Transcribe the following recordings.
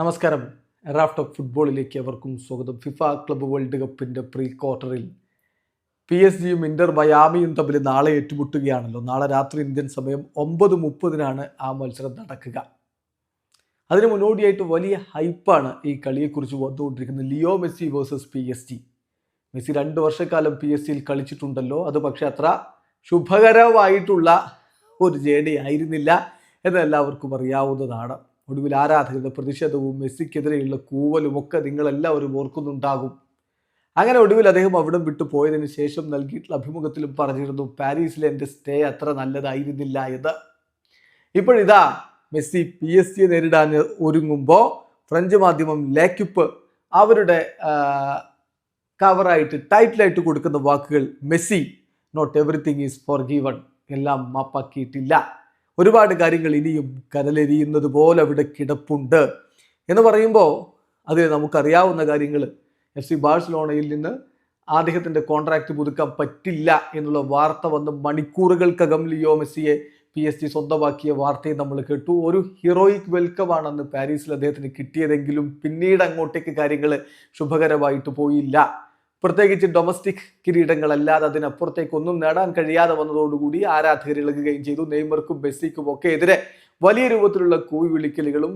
നമസ്കാരം. Raft of ഫുട്ബോളിലേക്ക് അവർക്കും സ്വാഗതം. ഫിഫ ക്ലബ്ബ് വേൾഡ് കപ്പിന്റെ പ്രീ ക്വാർട്ടറിൽ പി എസ് ജിയും ഇന്റർ മയാമിയും തമ്മിൽ നാളെ ഏറ്റുമുട്ടുകയാണല്ലോ. നാളെ രാത്രി ഇന്ത്യൻ സമയം ഒമ്പത് മുപ്പതിനാണ് ആ മത്സരം നടക്കുക. അതിന് മുന്നോടിയായിട്ട് വലിയ ഹൈപ്പാണ് ഈ കളിയെക്കുറിച്ച് വന്നുകൊണ്ടിരിക്കുന്നത് Leo Messi versus P S G Messi രണ്ട് വർഷക്കാലം പി എസ് സിയിൽ കളിച്ചിട്ടുണ്ടല്ലോ. അത് പക്ഷേ അത്ര ശുഭകരമായിട്ടുള്ള ഒരു ജേണി ആയിരുന്നില്ല എന്ന് എല്ലാവർക്കും അറിയാവുന്നതാണ്. ഒടുവിൽ ആരാധകരുടെ പ്രതിഷേധവും മെസ്സിക്കെതിരെയുള്ള കൂവലും ഒക്കെ നിങ്ങളെല്ലാവരും ഓർക്കുന്നുണ്ടാകും. അങ്ങനെ ഒടുവിൽ അദ്ദേഹം അവിടെ വിട്ടു പോയതിനു ശേഷം നൽകിയിട്ടുള്ള അഭിമുഖത്തിലും പറഞ്ഞിരുന്നു പാരീസിലെ എന്റെ സ്റ്റേ അത്ര നല്ലതായിരുന്നില്ല എന്ന്. ഇപ്പോഴിതാ മെസ്സി പി എസ് സിയെ നേരിടാൻ ഒരുങ്ങുമ്പോൾ ഫ്രഞ്ച് മാധ്യമം ലേക്യുപ്പ് അവരുടെ കവറായിട്ട് ടൈറ്റിലായിട്ട് കൊടുക്കുന്ന വാക്കുകൾ Messi not everything is forgiven എല്ലാം മാപ്പാക്കിയിട്ടില്ല. ഒരുപാട് കാര്യങ്ങൾ ഇനിയും കനലെരിയുന്നത് പോലെ അവിടെ കിടപ്പുണ്ട് എന്ന് പറയുമ്പോൾ അത് നമുക്കറിയാവുന്ന കാര്യങ്ങൾ. എഫ് സി ബാഴ്സലോണയിൽ നിന്ന് അദ്ദേഹത്തിന്റെ കോൺട്രാക്റ്റ് പുതുക്കാൻ പറ്റില്ല എന്നുള്ള വാർത്ത വന്ന് മണിക്കൂറുകൾക്കകം ലിയോ മെസ്സിയെ പി എസ് ജി സ്വന്തമാക്കിയ വാർത്തയും നമ്മൾ കേട്ടു. ഒരു ഹീറോയിക് വെൽക്കം ആണെന്ന് പാരീസിൽ അദ്ദേഹത്തിന് കിട്ടിയതെങ്കിലും പിന്നീട് അങ്ങോട്ടേക്ക് കാര്യങ്ങൾ ശുഭകരമായിട്ട് പോയില്ല. പ്രത്യേകിച്ച് ഡൊമസ്റ്റിക് കിരീടങ്ങളല്ലാതെ അതിനപ്പുറത്തേക്ക് ഒന്നും നേടാൻ കഴിയാതെ വന്നതോടുകൂടി ആരാധകർ ഇളകുകയും ചെയ്തു. നെയ്മർക്കും മെസ്സിക്കും ഒക്കെ എതിരെ വലിയ രൂപത്തിലുള്ള കൂവി വിളിക്കലുകളും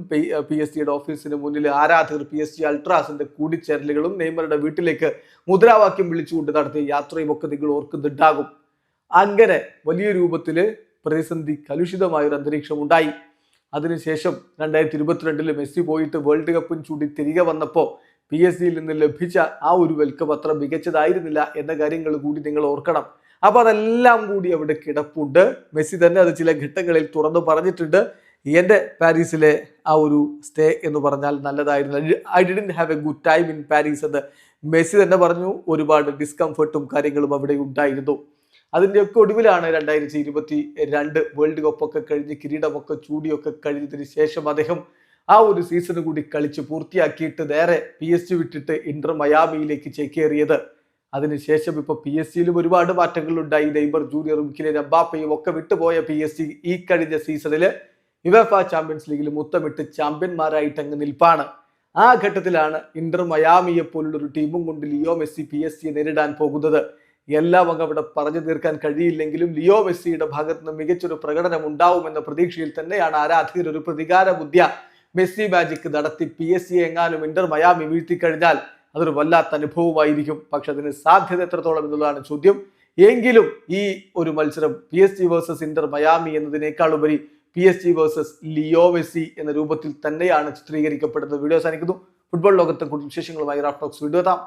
പി എസ് സിയുടെ ഓഫീസിന് മുന്നിൽ ആരാധകർ പി എസ് സി അൾട്രാസിന്റെ കൂടിച്ചേരലുകളും നെയ്മറുടെ വീട്ടിലേക്ക് മുദ്രാവാക്യം വിളിച്ചുകൊണ്ട് നടത്തിയ യാത്രയും ഒക്കെ നിങ്ങൾ ഓർക്കുന്നുണ്ടാകും. അങ്ങനെ വലിയ രൂപത്തിൽ പ്രതിസന്ധി കലുഷിതമായൊരു അന്തരീക്ഷം ഉണ്ടായി അതിനുശേഷം രണ്ടായിരത്തി ഇരുപത്തിരണ്ടിൽ മെസ്സി പോയിട്ട് വേൾഡ് കപ്പും ചൂടി തിരികെ വന്നപ്പോൾ പി എസ് സിയിൽ നിന്ന് ലഭിച്ച ആ ഒരു വെൽക്കം അത്ര മികച്ചതായിരുന്നില്ല എന്ന കാര്യങ്ങൾ കൂടി നിങ്ങൾ ഓർക്കണം. അപ്പൊ അതെല്ലാം കൂടി അവിടെ കിടപ്പുണ്ട്. മെസ്സി തന്നെ അത് ചില ഘട്ടങ്ങളിൽ തുറന്നു പറഞ്ഞിട്ടുണ്ട്. എന്റെ പാരീസിലെ ആ ഒരു സ്റ്റേ എന്ന് പറഞ്ഞാൽ നല്ലതായിരുന്നു I didn't have a good time in Paris എന്ന് മെസ്സി തന്നെ പറഞ്ഞു. ഒരുപാട് ഡിസ്കംഫർട്ടും കാര്യങ്ങളും അവിടെ ഉണ്ടായിരുന്നു. അതിന്റെയൊക്കെ ഒടുവിലാണ് രണ്ടായിരത്തി ഇരുപത്തി രണ്ട് വേൾഡ് കപ്പൊക്കെ കഴിഞ്ഞ് കിരീടമൊക്കെ ചൂടിയൊക്കെ കഴിഞ്ഞതിന് ശേഷം അദ്ദേഹം ആ ഒരു സീസൺ കൂടി കളിച്ച് പൂർത്തിയാക്കിയിട്ട് നേരെ പി എസ് ജി വിട്ടിട്ട് ഇന്റർ മയാമിയിലേക്ക് ചേക്കേറിയത്. അതിനുശേഷം ഇപ്പൊ പി എസ് സിയിലും ഒരുപാട് മാറ്റങ്ങൾ ഉണ്ടായി നെയ്മർ ജൂനിയറും കിലിൻ എംബാപ്പയും ഒക്കെ വിട്ടുപോയ പി എസ് സി ഈ കഴിഞ്ഞ സീസണിൽ യുവഫ ചാമ്പ്യൻസ് ലീഗിൽ മുത്തമിട്ട് ചാമ്പ്യന്മാരായിട്ട് അങ്ങ് നിൽപ്പാണ്. ആ ഘട്ടത്തിലാണ് ഇന്റർ മയാമിയെ പോലുള്ള ഒരു ടീമും കൊണ്ട് ലിയോ മെസ്സി പി എസ് സിയെ നേരിടാൻ പോകുന്നത്. എല്ലാം അങ്ങ് അവിടെ പറഞ്ഞു തീർക്കാൻ കഴിയില്ലെങ്കിലും ലിയോ മെസ്സിയുടെ ഭാഗത്ത് നിന്ന് മികച്ചൊരു പ്രകടനം ഉണ്ടാവുമെന്ന പ്രതീക്ഷയിൽ തന്നെയാണ് ആരാധകർ ഒരു പ്രതികാര ബുദ്ധ്യ മെസ്സി മാജിക് നടത്തി പി എസ് സി എങ്ങാനും ഇന്റർ മയാമി വീഴ്ത്തിക്കഴിഞ്ഞാൽ അതൊരു വല്ലാത്ത അനുഭവമായിരിക്കും. പക്ഷെ അതിന് സാധ്യത എത്രത്തോളം എന്നുള്ളതാണ് ചോദ്യം. എങ്കിലും ഈ ഒരു മത്സരം P S G versus inter Miami എന്നതിനേക്കാൾ ഉപരി P S G versus Leo Messi എന്ന രൂപത്തിൽ തന്നെയാണ് ചിത്രീകരിക്കപ്പെടുന്നത്. വീഡിയോ അവസാനിക്കുന്നു. ഫുട്ബോൾ ലോകത്തെ കൂടുതൽ വിശേഷങ്ങളുമായി റാഫ്റ്റോക്സ് വീഡിയോ എത്താം.